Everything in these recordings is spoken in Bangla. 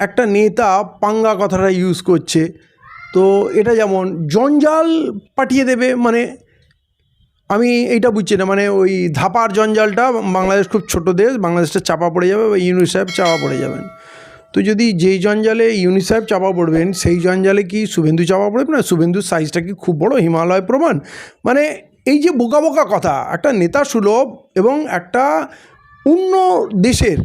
একটা নেতা পাঙ্গা কথাটা ইউজ করছে। তো এটা যেমন, জঞ্জাল পাঠিয়ে দেবে মানে আমি এইটা বুঝছি না মানে ওই ধাপার জঞ্জালটা বাংলাদেশ খুব ছোট দেশ, বাংলাদেশটা চাপা পড়ে যাবে বা ইউনিসেফ চাপা পড়ে যাবেন। তো যদি যেই জঞ্জালে ইউনিসেফ চাপা পড়বেন, সেই জঞ্জালে কি শুভেন্দু চাপা পড়বে না? শুভেন্দুর সাইজটা কি খুব বড়? হিমালয় প্রমাণ। মানে এই যে বোকা বোকা কথা, একটা নেতা সুলভ এবং একটা অন্য দেশের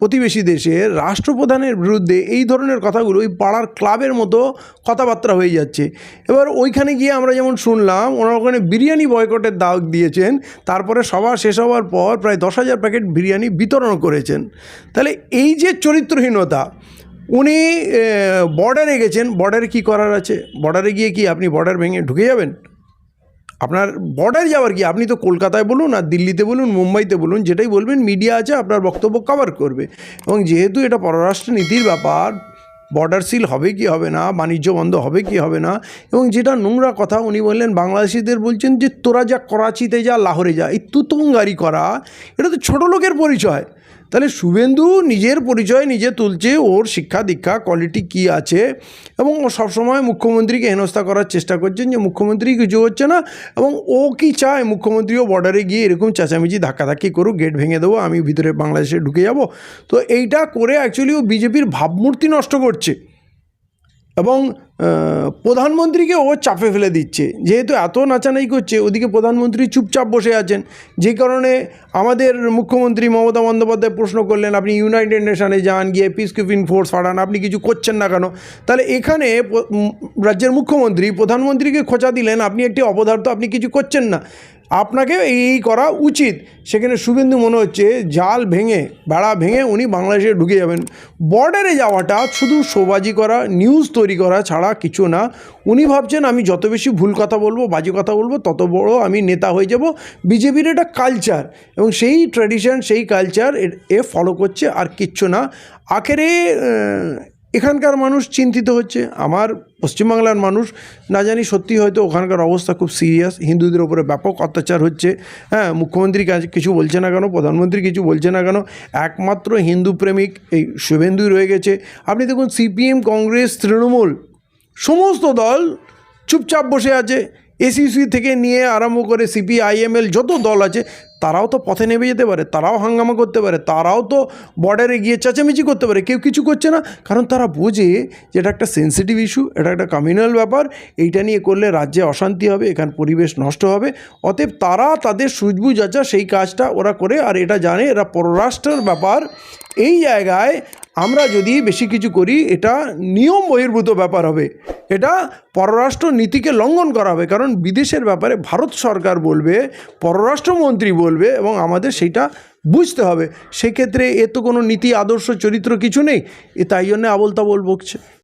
প্রতিবেশী দেশের রাষ্ট্রপ্রধানের বিরুদ্ধে এই ধরনের কথাগুলো ওই পাড়ার ক্লাবের মতো কথাবার্তা হয়ে যাচ্ছে। এবার ওইখানে গিয়ে আমরা যেমন শুনলাম, ওনারা ওখানে বিরিয়ানি বয়কটের দাগ দিয়েছেন, তারপরে সভা শেষ হওয়ার পর প্রায় দশ হাজার প্যাকেট বিরিয়ানি বিতরণ করেছেন। তাহলে এই যে চরিত্রহীনতা, উনি বর্ডারে গেছেন বর্ডারে কি করার আছে? বর্ডারে গিয়ে কি আপনি বর্ডার ভেঙে ঢুকে যাবেন? আপনার বর্ডার যাওয়ার কি? আপনি তো কলকাতায় বলুন আর দিল্লিতে বলুন, মুম্বাইতে বলুন, যেটাই বলবেন মিডিয়া আছে, আপনার বক্তব্য কভার করবে। এবং যেহেতু এটা পররাষ্ট্র নীতির ব্যাপার বর্ডার সিল হবে কি হবে না, বাণিজ্য বন্ধ হবে কি হবে না, এবং যেটা নোংরা কথা উনি বললেন, বাংলাদেশিদের বলছেন যে তোরা যা করাচিতে যা, লাহোরে যা, এই তুতঙ্গারি করা, এটা তো ছোটো লোকের পরিচয়। তাহলে শুভেন্দু নিজের পরিচয় নিজে তুলছে, ওর শিক্ষা দীক্ষা কোয়ালিটি কি আছে? এবং ও সবসময় মুখ্যমন্ত্রীকে হেনস্থা করার চেষ্টা করছেন যে মুখ্যমন্ত্রী কিছু হচ্ছে না, এবং ও কি চায়? মুখ্যমন্ত্রীও বর্ডারে গিয়ে এরকম চেঁচামেচি, ধাক্কাধাক্কি করুক গেট ভেঙে দেবো, আমি ভিতরে বাংলাদেশে ঢুকে যাব। তো এইটা করে অ্যাকচুয়ালি ও বিজেপির ভাবমূর্তি নষ্ট করছে। এবং প্রধানমন্ত্রীকে ও চাপে ফেলে দিচ্ছে। যেহেতু এত নাচানাই করছে, ওদিকে প্রধানমন্ত্রী চুপচাপ বসে আছেন। যে কারণে আমাদের মুখ্যমন্ত্রী মমতা বন্দ্যোপাধ্যায় প্রশ্ন করলেন, আপনি ইউনাইটেড নেশনে যান, গিয়ে পিস কিপিং ফোর্স পাঠান আপনি কিছু করছেন না কেন? তাহলে এখানে রাজ্যের মুখ্যমন্ত্রী প্রধানমন্ত্রীকে খোঁচা দিলেন, আপনি একটি অপদার্থ, আপনি কিছু করছেন না। আপনাকে এই করা উচিত। সেখানে শুভেন্দু মনে হচ্ছে জাল ভেঙে, বেড়া ভেঙে উনি বাংলাদেশে ঢুকে যাবেন। বর্ডারে যাওয়াটা শুধু শোবাজি করা নিউজ তৈরি করা ছাড়া কিছু না। উনি ভাবছেন, আমি যত বেশি ভুল কথা বলব, বাজে কথা বলব, তত বড় আমি নেতা হয়ে যাব। বিজেপির এটা কালচার এবং সেই ট্র্যাডিশন সেই কালচার এ ফলো করছে আর কিচ্ছু না। আখেরে এখানকার মানুষ চিন্তিত হচ্ছে। আমার পশ্চিমবাংলার মানুষ, না জানি সত্যি হয়তো ওখানকার অবস্থা খুব সিরিয়াস। হিন্দুদের ওপরে ব্যাপক অত্যাচার হচ্ছে। হ্যাঁ মুখ্যমন্ত্রী কিছু বলছে না কেন, প্রধানমন্ত্রী কিছু বলছে না কেন, একমাত্র হিন্দু প্রেমিক এই শুভেন্দুই রয়ে গেছে। আপনি দেখুন, সিপিএম, কংগ্রেস, তৃণমূল, সমস্ত দল চুপচাপ বসে আছে। এসিসি থেকে নিয়ে আরম্ভ করে সিপিআইএমএল, যত দল আছে তারাও তো পথে নেমে যেতে পারে, তারাও হাঙ্গামা করতে পারে, তারাও তো বর্ডারে গিয়ে চেঁচামেচি করতে পারে, কেউ কিছু করছে না। কারণ তারা বোঝে যে এটা একটা সেন্সিটিভ ইস্যু এটা একটা কমিউনাল ব্যাপার, এইটা নিয়ে করলে রাজ্যে অশান্তি হবে, এখান পরিবেশ নষ্ট হবে। অতএব তারা তাদের সুজবুজ আছে সেই কাজটা ওরা করে, আর এটা জানে, এরা পররাষ্ট্রের ব্যাপার। এই জায়গায় আমরা যদি বেশি কিছু করি, এটা নিয়ম বহির্ভূত ব্যাপার হবে। এটা পররাষ্ট্র নীতিকে লঙ্ঘন করা হবে। কারণ বিদেশের ব্যাপারে ভারত সরকার বলবে, পররাষ্ট্রমন্ত্রী বলবে এবং আমাদের সেইটা বুঝতে হবে। সেক্ষেত্রে এ তো কোনো নীতি, আদর্শ, চরিত্র কিছু নেই। এ তাই জন্যে আবল তাবল বকছে।